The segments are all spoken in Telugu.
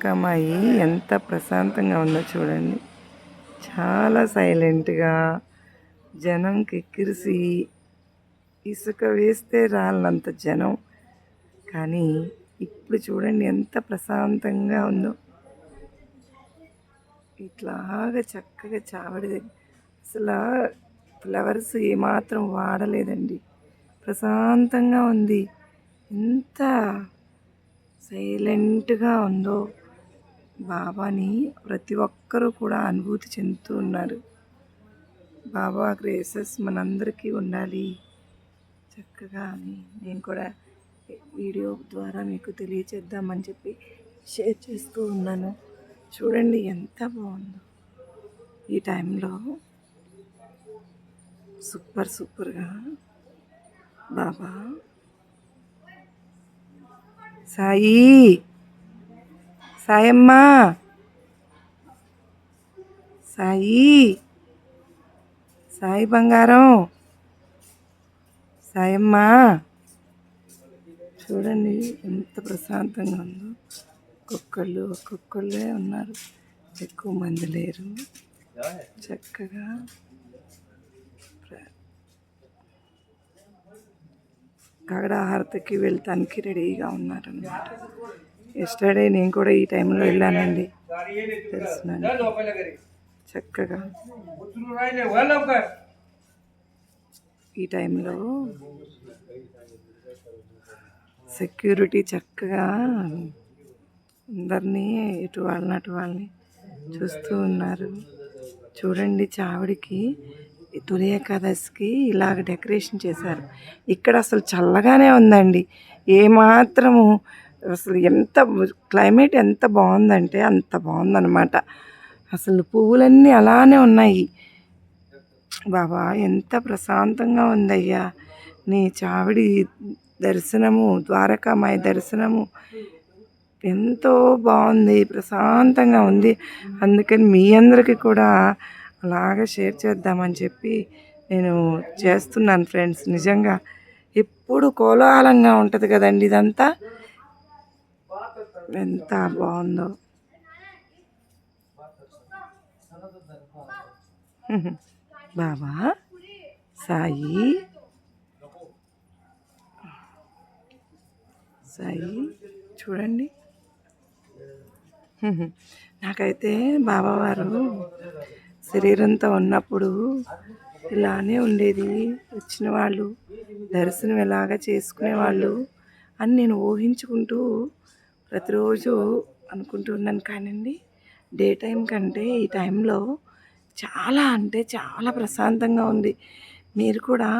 అక్కమ్మాయి ఎంత ప్రశాంతంగా ఉందో చూడండి. చాలా సైలెంట్గా జనం కిక్కిరిసి ఇసుక వేస్తే రాళ్ళంత జనం. కానీ ఇప్పుడు చూడండి ఎంత ప్రశాంతంగా ఉందో. ఇట్లాగా చక్కగా చావడి అసలు ఫ్లవర్స్ ఏమాత్రం వాడలేదండి. ప్రశాంతంగా ఉంది. ఎంత సైలెంట్గా ఉందో. బాబాని ప్రతి ఒక్కరూ కూడా అనుభూతి చెందుతూ ఉన్నారు. బాబా గ్రేసెస్ మనందరికీ ఉండాలి. చక్కగా అని నేను కూడా వీడియో ద్వారా మీకు తెలియచేద్దామని చెప్పి షేర్ చేస్తూ ఉన్నాను. చూడండి ఎంత బాగుందో. ఈ టైంలో సూపర్ సూపర్గా బాబా సాయి సాయమ్మ. సాయి. సాయి బంగారం. సాయమ్మ. చూడండి ఎంత ప్రశాంతంగా ఉందో. ఒక్కొక్కళ్ళు ఒక్కొక్కళ్ళే ఉన్నారు. ఎక్కువ మంది లేరు. చక్కగా ప్ర- గగడాహారతికి వెళ్తానికి రెడీగా ఉన్నారనమాట ఎస్టర్డే నేను కూడా ఈ టైంలో వెళ్ళానండి. తెలుసు చక్కగా. ఈ టైంలో సెక్యూరిటీ చక్కగా అందరినీ ఇటు వాళ్ళని అటు వాళ్ళని చూస్తూ ఉన్నారు. చూడండి చావిడికి తొలి ఏకాదశికి ఇలాగ డెకరేషన్ చేశారు. ఇక్కడ అసలు చల్లగానే ఉందండి. ఏమాత్రము అసలు ఎంత క్లైమేట్ ఎంత బాగుందంటే అంత బాగుందన్నమాట. అసలు పువ్వులన్నీ అలానే ఉన్నాయి. బాబా ఎంత ప్రశాంతంగా ఉందయ్యా. నీ చావిడి దర్శనము ద్వారకామాయ దర్శనము ఎంతో బాగుంది ప్రశాంతంగా ఉంది. అందుకని మీ అందరికీ కూడా అలాగే షేర్ చేద్దామని చెప్పి నేను చేస్తున్నాను ఫ్రెండ్స్. నిజంగా ఎప్పుడు కోలాహలంగా ఉంటుంది కదండి ఇదంతా. ఎంత బాగుందో. బాబా సాయి. సాయి చూడండి. నాకైతే బాబావారు శరీరంతో ఉన్నప్పుడు ఇలానే ఉండేది. వచ్చిన వాళ్ళు దర్శనం ఎలాగ చేసుకునేవాళ్ళు అని నేను ఊహించుకుంటూ ప్రతిరోజు అనుకుంటూ ఉన్నాను కానండి డే టైం కంటే ఈ టైంలో చాలా అంటే చాలా ప్రశాంతంగా ఉంది. మీరు కూడా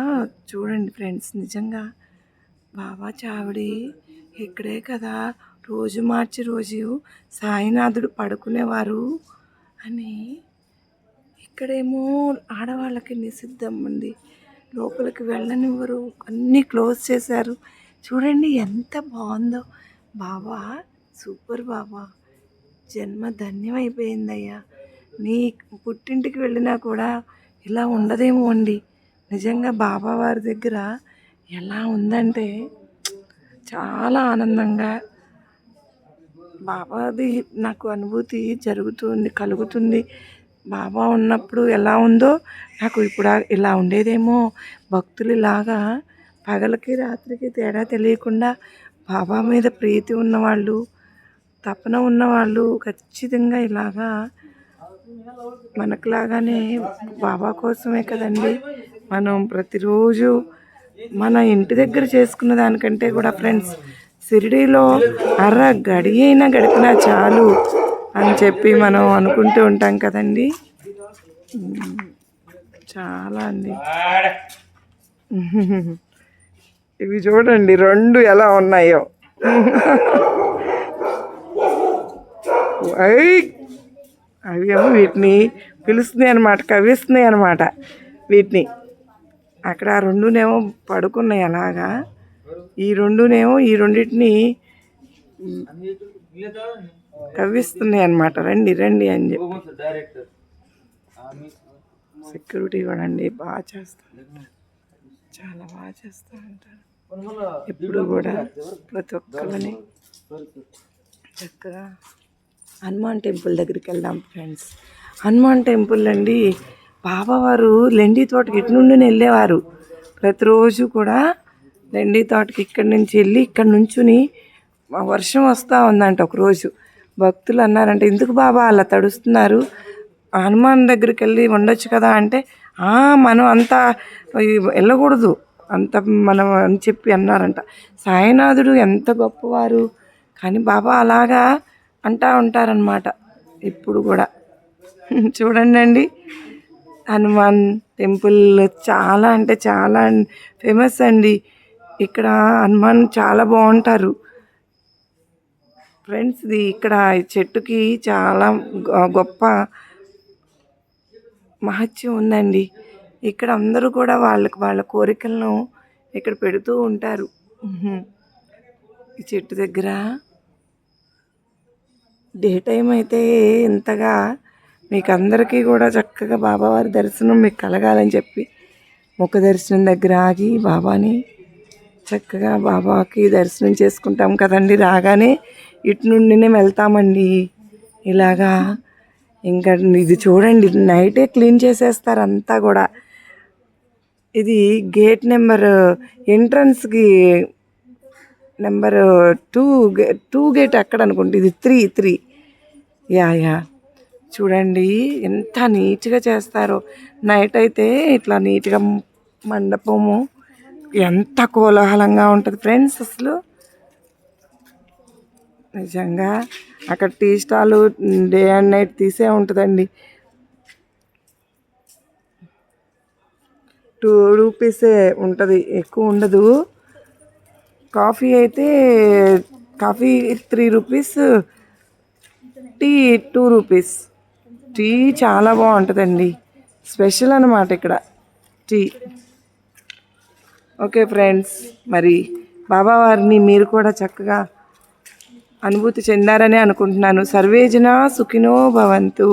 చూడండి ఫ్రెండ్స్ నిజంగా బాబా చావిడి ఇక్కడే కదా రోజు మార్చి రోజు సాయినాథుడు పడుకునేవారు అని ఇక్కడేమో ఆడవాళ్ళకి నిషిద్ధం ఉంది. లోపలికి వెళ్ళనివ్వరు అన్నీ క్లోజ్ చేశారు. చూడండి ఎంత బాగుందో. బాబా సూపర్ బాబా జన్మ ధన్యమైపోయిందయ్యా. నీ పుట్టింటికి వెళ్ళినా కూడా ఇలా ఉండదేమో అండి. నిజంగా బాబా వారి దగ్గర ఎలా ఉందంటే చాలా ఆనందంగా బాబాది నాకు అనుభూతి జరుగుతుంది కలుగుతుంది. బాబా ఉన్నప్పుడు ఎలా ఉందో నాకు ఇప్పుడు ఇలా ఉండేదేమో. భక్తులు ఇలాగా పగలకి రాత్రికి తేడా తెలియకుండా బాబా మీద ప్రీతి ఉన్నవాళ్ళు తపన ఉన్నవాళ్ళు ఖచ్చితంగా ఇలాగా మనకులాగానే బాబా కోసమే కదండి. మనం ప్రతిరోజు మన ఇంటి దగ్గర చేసుకున్న దానికంటే కూడా ఫ్రెండ్స్ షిరిడీలో అర్ర గడి అయినా గడిపినా చాలు అని చెప్పి మనం అనుకుంటూ ఉంటాం కదండి. చాలా అండి. ఇవి చూడండి రెండు ఎలా ఉన్నాయో. అవి ఏమో వీటిని పిలుస్తున్నాయి అనమాట కవిస్తున్నాయి అనమాట వీటిని. అక్కడ ఆ రెండునేమో పడుకున్నాయి అలాగా. ఈ రెండునేమో ఈ రెండింటిని కవ్విస్తున్నాయి అనమాట రండి రండి అని చెప్పి. సెక్యూరిటీ కూడా అండి బాగా చేస్తారు చాలా బాగా చేస్తూ ఉంటారు ఎప్పుడు కూడా ప్రతి ఒక్కరిని చక్కగా హనుమాన్ టెంపుల్ దగ్గరికి వెళ్దాం ఫ్రెండ్స్. హనుమాన్ టెంపుల్ అండి. బాబావారు లెండి తోటకి ఇటు నుండి వెళ్ళేవారు. ప్రతిరోజు కూడా లెండి తోటకి ఇక్కడి నుంచి వెళ్ళి ఇక్కడ నుంచుని వర్షం వస్తూ ఉందంట ఒకరోజు. భక్తులు అన్నారంట ఎందుకు బాబా అలా తడుస్తున్నారు? హనుమాన్ దగ్గరికి వెళ్ళి ఉండొచ్చు కదా? అంటే "ఆ, మనం అంతా వెళ్ళకూడదు. అంత మనం అని చెప్పి అన్నారంట. సాయినాథుడు ఎంత గొప్పవారు. కానీ బాబా అలాగా అంటా ఉంటారనమాట ఇప్పుడు కూడా. చూడండి అండి హనుమాన్ టెంపుల్ చాలా అంటే చాలా ఫేమస్ అండి. ఇక్కడ హనుమాన్ చాలా బాగుంటారు. ఫ్రెండ్స్ ఇది ఇక్కడ చెట్టుకి చాలా గొప్ప మహత్యం ఉందండి. ఇక్కడ అందరూ కూడా వాళ్ళకి వాళ్ళ కోరికలను ఇక్కడ పెడుతూ ఉంటారు. ఈ చెట్టు దగ్గర డే టైం అయితే ఇంతగా మీకు అందరికీ కూడా చక్కగా బాబావారి దర్శనం మీకు కలగాలని చెప్పి ముఖ దర్శనం దగ్గర ఆగి బాబాని చక్కగా బాబాకి దర్శనం చేసుకుంటాం కదండి. రాగానే ఇటు నుండినే వెళ్తామండి. ఇలాగా ఇంకా ఇది చూడండి నైటే క్లీన్ చేసేస్తారు అంతా కూడా. ఇది గేట్ నెంబర్ ఎంట్రన్స్కి నెంబర్ టూ గే టూ గేట్ అక్కడ అనుకుంటే? ఇది త్రీ త్రీ యా యా చూడండి ఎంత నీట్గా చేస్తారో. నైట్ అయితే ఇట్లా నీట్గా మండపము ఎంత కోలాహలంగా ఉంటుంది ఫ్రెండ్స్ అసలు. నిజంగా అక్కడ tea stall day and night తీసే ఉంటుందండి. టూ రూపీసే ఉంటుంది ఎక్కువ ఉండదు. కాఫీ అయితే coffee three rupees tea two rupees. Tea చాలా బాగుంటుందండి. స్పెషల్ అనమాట ఇక్కడ టీ. ఓకే ఫ్రెండ్స్ మరి బాబా వారిని మీరు కూడా చక్కగా అనుభూతి చెందారని అనుకుంటున్నాను. సర్వేజన సుఖినో భవంతు.